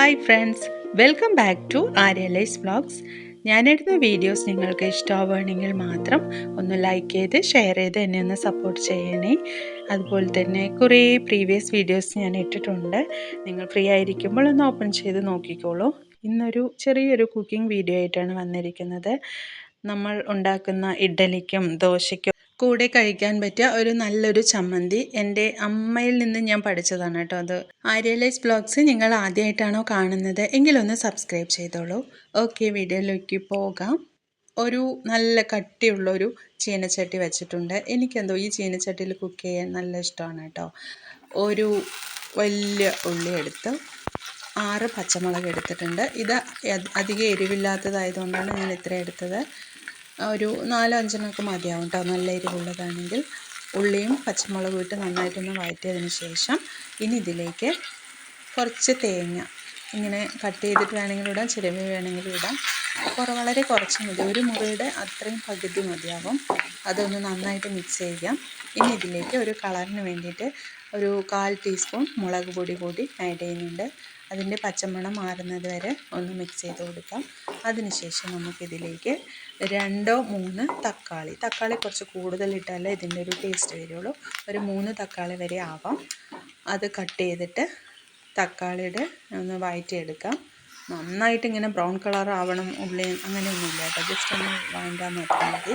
Hi friends welcome back to ആര്യലൈസ് vlogs. ഞാനെടുത്ത videos നിങ്ങൾക്ക് ഇഷ്ടമാവുകയാണെങ്കിൽ മാത്രം ഒന്ന് ലൈക്ക് ചെയ്ത് ഷെയർ ചെയ്ത് എന്നെ ഒന്ന് സപ്പോർട്ട് ചെയ്യണേ. അതുപോലെ തന്നെ കുറേ പ്രീവിയസ് വീഡിയോസ് ഞാൻ ഇട്ടിട്ടുണ്ട്. നിങ്ങൾ ഫ്രീ ആയിരിക്കുമ്പോൾ ഒന്ന് ഓപ്പൺ ചെയ്ത് നോക്കിക്കോളൂ. ഇന്നൊരു ചെറിയൊരു കുക്കിംഗ് വീഡിയോ ആയിട്ടാണ് വന്നിരിക്കുന്നത്. നമ്മൾ ഉണ്ടാക്കുന്ന ഇഡ്ഡലിക്കും ദോശയ്ക്കും കൂടെ കഴിക്കാൻ പറ്റിയ ഒരു നല്ലൊരു ചമ്മന്തി എന്റെ അമ്മയിൽ നിന്ന് ഞാൻ പഠിച്ചതാണ് കേട്ടോ അത്. ആര്യലൈസ് ബ്ലോഗ്സ് നിങ്ങൾ ആദ്യമായിട്ടാണോ കാണുന്നത് എങ്കിലൊന്ന് സബ്സ്ക്രൈബ് ചെയ്തോളൂ. ഓക്കെ വീഡിയോയിലേക്ക് പോകാം. ഒരു നല്ല കട്ടിയുള്ളൊരു ചീനച്ചട്ടി വെച്ചിട്ടുണ്ട്. എനിക്കെന്തോ ഈ ചീനച്ചട്ടിയിൽ കുക്ക് ചെയ്യാൻ നല്ല ഇഷ്ടമാണ് കേട്ടോ. ഒരു വലിയ ഉള്ളി എടുത്ത് ആറ് പച്ചമുളക് എടുത്തിട്ടുണ്ട്. ഇത് അധികം എരിവില്ലാത്തതായതുകൊണ്ടാണ് ഞാൻ ഇത്ര എടുത്തത്. ഒരു നാലോ അഞ്ചെണ്ണമൊക്കെ മതിയാവും കേട്ടോ നല്ല എരിവുള്ളതാണെങ്കിൽ ഉള്ളിയും പച്ചമുളകും ഇട്ട് നന്നായിട്ടൊന്ന് വഴറ്റിയതിന് ശേഷം ഇനി ഇതിലേക്ക് കുറച്ച് തേങ്ങ ഇങ്ങനെ കട്ട് ചെയ്തിട്ട് വേണമെങ്കിൽ ഇടാം ചിരവി വേണമെങ്കിൽ ഇടാം. കുറ വളരെ കുറച്ച് മതി. ഒരു മുറിയുടെ അത്രയും പകുതി മതിയാവും. അതൊന്ന് നന്നായിട്ട് മിക്സ് ചെയ്യാം. ഇനി ഇതിലേക്ക് ഒരു കളറിന് വേണ്ടിയിട്ട് ഒരു കാൽ ടീസ്പൂൺ മുളക് പൊടി കൂടി ആഡ് ചെയ്യുന്നുണ്ട്. അതിന്റെ പച്ചമണം മാറുന്നത് വരെ ഒന്ന് മിക്സ് ചെയ്ത് കൊടുക്കാം. അതിനുശേഷം നമുക്കിതിലേക്ക് രണ്ടോ മൂന്ന് തക്കാളി തക്കാളി കുറച്ച് കൂടുതലിട്ടാലേ ഇതിന്റെ ഒരു ടേസ്റ്റ് വരുള്ളൂ. ഒരു മൂന്ന് തക്കാളി വരെ ആവാം. അത് കട്ട് ചെയ്തിട്ട് തക്കാളിയുടെ ഒന്ന് വഴറ്റിയെടുക്കാം നന്നായിട്ട് ഇങ്ങനെ ബ്രൗൺ കളർ ആവണം ഉള്ളിയും അങ്ങനെയൊന്നുമില്ല കേട്ടോ. ജസ്റ്റ് ഒന്ന് വാങ്ങാൻ മാത്രം മതി.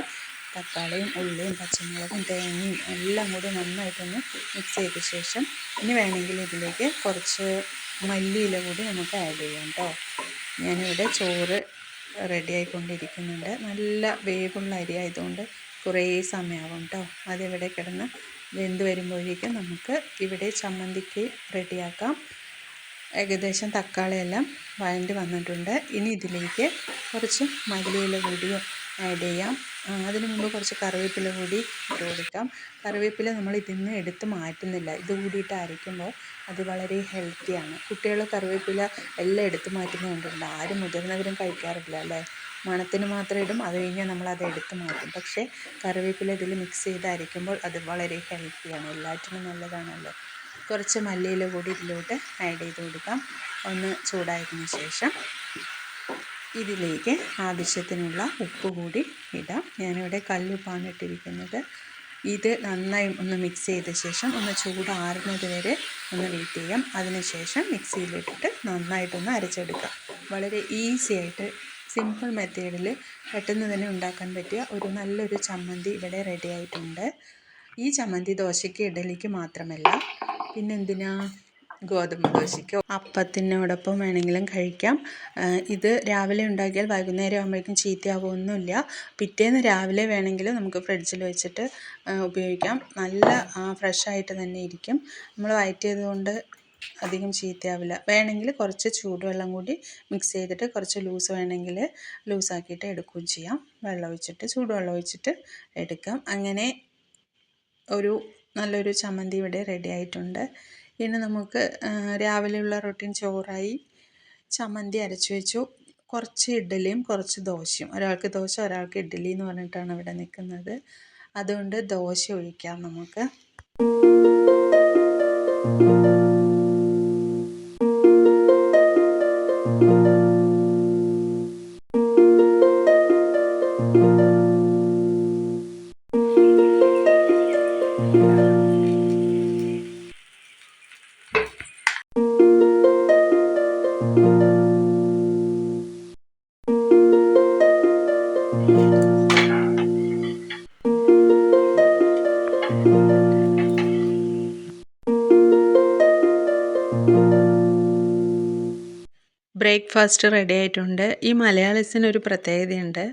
തക്കാളിയും ഉള്ളിയും പച്ചമുളകും തേങ്ങയും എല്ലാം കൂടി നന്നായിട്ടൊന്ന് മിക്സ് ചെയ്ത ശേഷം ഇനി വേണമെങ്കിൽ ഇതിലേക്ക് കുറച്ച് മല്ലിയില കൂടി നമുക്ക് ആഡ് ചെയ്യാം കേട്ടോ ഞാനിവിടെ ചോറ് റെഡി ആയിക്കൊണ്ടിരിക്കുന്നുണ്ട്. നല്ല വേവുള്ള അരി ആയതുകൊണ്ട് കുറേ സമയമാവും കേട്ടോ അതിവിടെ കിടന്ന് വെന്ത് വരുമ്പോഴേക്കും നമുക്ക് ഇവിടെ ചമ്മന്തിക്ക് റെഡിയാക്കാം ഏകദേശം തക്കാളിയെല്ലാം വഴണ്ടി വന്നിട്ടുണ്ട്. ഇനി ഇതിലേക്ക് കുറച്ച് മല്ലിയില കൂടിയോ ആഡ് ചെയ്യാം. അതിന് മുമ്പ് കുറച്ച് കറിവേപ്പില കൂടി ഇട്ട് കൊടുക്കാം കറിവേപ്പില നമ്മൾ ഇതിൽ നിന്ന് എടുത്ത് മാറ്റുന്നില്ല. ഇത് കൂടിയിട്ട് അരയ്ക്കുമ്പോൾ അത് വളരെ ഹെൽത്തിയാണ് കുട്ടികൾ കറിവേപ്പില എല്ലാം എടുത്ത് മാറ്റുന്നത് കണ്ടിട്ടുണ്ട്. ആരും മുതിർന്നവരും കഴിക്കാറില്ല അല്ലേ? മണത്തിന് മാത്രം ഇടും. അത് കഴിഞ്ഞാൽ നമ്മൾ അത് എടുത്ത് മാറ്റും. പക്ഷേ കറിവേപ്പില ഇതിൽ മിക്സ് ചെയ്ത് അരയ്ക്കുമ്പോൾ അത് വളരെ ഹെൽത്തിയാണ് എല്ലാറ്റിനും നല്ലതാണല്ലോ. കുറച്ച് മല്ലിയില കൂടി ഇതിലോട്ട് ആഡ് ചെയ്ത് കൊടുക്കാം. ഒന്ന് ചൂടായതിന് ശേഷം ഇതിലേക്ക് ആവശ്യത്തിനുള്ള ഉപ്പ് കൂടി ഇടാം. ഞാനിവിടെ കല്ലുപ്പാണ് ഇട്ടിരിക്കുന്നത്. ഇത് നന്നായി ഒന്ന് മിക്സ് ചെയ്ത ശേഷം ഒന്ന് ചൂടാറുന്നത് വരെ ഒന്ന് വെയിറ്റ് ചെയ്യാം. അതിനുശേഷം മിക്സിയിലിട്ടിട്ട് നന്നായിട്ടൊന്ന് അരച്ചെടുക്കാം. വളരെ ഈസി ആയിട്ട് സിമ്പിൾ മെത്തേഡിൽ പെട്ടെന്ന് തന്നെ ഉണ്ടാക്കാൻ പറ്റിയ ഒരു നല്ലൊരു ചമ്മന്തി ഇവിടെ റെഡി ആയിട്ടുണ്ട്. ഈ ചമ്മന്തി ദോശയ്ക്ക് ഇഡലിക്ക് മാത്രമല്ല. പിന്നെന്തിനാ? ഗോതമ്പ് ദോശയ്ക്കോ അപ്പത്തിനോടൊപ്പം വേണമെങ്കിലും കഴിക്കാം. ഇത് രാവിലെ ഉണ്ടാക്കിയാൽ വൈകുന്നേരം ആകുമ്പോഴേക്കും ചീത്തയാവുമൊന്നുമില്ല പിറ്റേന്ന് രാവിലെ വേണമെങ്കിൽ നമുക്ക് ഫ്രിഡ്ജിൽ വെച്ചിട്ട് ഉപയോഗിക്കാം. നല്ല ഫ്രഷായിട്ട് തന്നെ ഇരിക്കും. നമ്മൾ വയറ്റ് ചെയ്തുകൊണ്ട് അധികം ചീത്തയാവില്ല. വേണമെങ്കിൽ കുറച്ച് ചൂടുവെള്ളം കൂടി മിക്സ് ചെയ്തിട്ട് കുറച്ച് ലൂസ് വേണമെങ്കിൽ ലൂസാക്കിയിട്ട് എടുക്കുകയും ചെയ്യാം. വെള്ളം ഒഴിച്ചിട്ട് ചൂടുവെള്ളം ഒഴിച്ചിട്ട് എടുക്കാം. അങ്ങനെ ഒരു നല്ലൊരു ചമ്മന്തി ഇവിടെ റെഡി ആയിട്ടുണ്ട്. ഇനി നമുക്ക് രാവിലെയുള്ള റൊട്ടീൻ ചോറായി ചമ്മന്തി അരച്ചു വെച്ചു. കുറച്ച് ഇഡ്ഡലിയും കുറച്ച് ദോശയും. ഒരാൾക്ക് ദോശ ഒരാൾക്ക് ഇഡ്ഡലി എന്ന് പറഞ്ഞിട്ടാണ് ഇവിടെ നിൽക്കുന്നത്. അതുകൊണ്ട് ദോശ ഒഴിക്കാം നമുക്ക്. ബ്രേക്ക്ഫാസ്റ്റ് റെഡി ആയിട്ടുണ്ട്. ഈ മലയാളീസിന് ഒരു പ്രത്യേകതയുണ്ട്.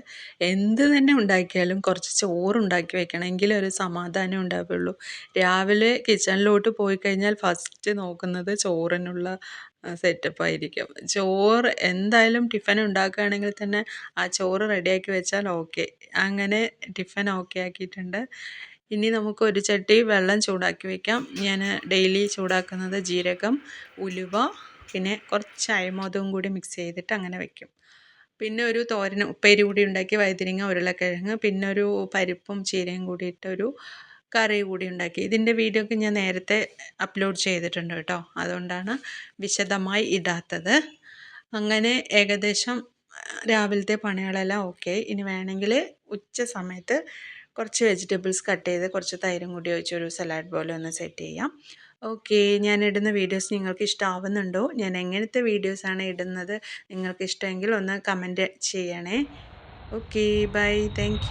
എന്ത് തന്നെ ഉണ്ടാക്കിയാലും കുറച്ച് ചോറ് ഉണ്ടാക്കി വെക്കണം എങ്കിലേ ഒരു സമാധാനം ഉണ്ടാവുള്ളൂ. രാവിലെ കിച്ചണിലോട്ട് പോയി കഴിഞ്ഞാൽ ഫസ്റ്റ് നോക്കുന്നത് ചോറിനുള്ള സെറ്റപ്പ് ആയിരിക്കും. ചോറ് എന്തായാലും ടിഫൻ ഉണ്ടാക്കുകയാണെങ്കിൽ തന്നെ ആ ചോറ് റെഡിയാക്കി വെച്ചാൽ ഓക്കെ അങ്ങനെ ടിഫൻ ഓക്കെ ആക്കിയിട്ടുണ്ട്. ഇനി നമുക്ക് ഒരു ചട്ടി വെള്ളം ചൂടാക്കി വയ്ക്കാം ഞാൻ ഡെയിലി ചൂടാക്കുന്നത് ജീരകം ഉലുവ പിന്നെ കുറച്ച് അയമോദവും കൂടി മിക്സ് ചെയ്തിട്ട് അങ്ങനെ വെക്കും. പിന്നെ ഒരു തോരൻ ഉപ്പേരി കൂടി ഉണ്ടാക്കി വൈതിരിങ്ങ ഉരുളക്കിഴങ്ങ് പിന്നെ ഒരു പരിപ്പും ചീരയും കൂടിയിട്ടൊരു കറി കൂടി ഉണ്ടാക്കി. ഇതിന്റെ വീഡിയോ ഒക്കെ ഞാൻ നേരത്തെ അപ്ലോഡ് ചെയ്തിട്ടുണ്ട് കേട്ടോ. അതുകൊണ്ടാണ് വിശദമായി ഇടാത്തത്. അങ്ങനെ ഏകദേശം രാവിലത്തെ പണികളെല്ലാം ഓക്കെ ഇനി വേണമെങ്കിൽ ഉച്ച സമയത്ത് കുറച്ച് വെജിറ്റബിൾസ് കട്ട് ചെയ്ത് കുറച്ച് തൈരും കൂടി ഒഴിച്ചൊരു സലാഡ് പോലെ ഒന്ന് സെറ്റ് ചെയ്യാം. ഓക്കെ ഞാൻ ഇടുന്ന വീഡിയോസ് നിങ്ങൾക്ക് ഇഷ്ടമാവുന്നുണ്ടോ ഞാൻ എങ്ങനത്തെ വീഡിയോസാണ് ഇടുന്നത്? നിങ്ങൾക്ക് ഇഷ്ടമെങ്കിൽ ഒന്ന് കമന്റ് ചെയ്യണേ. Okay bye thank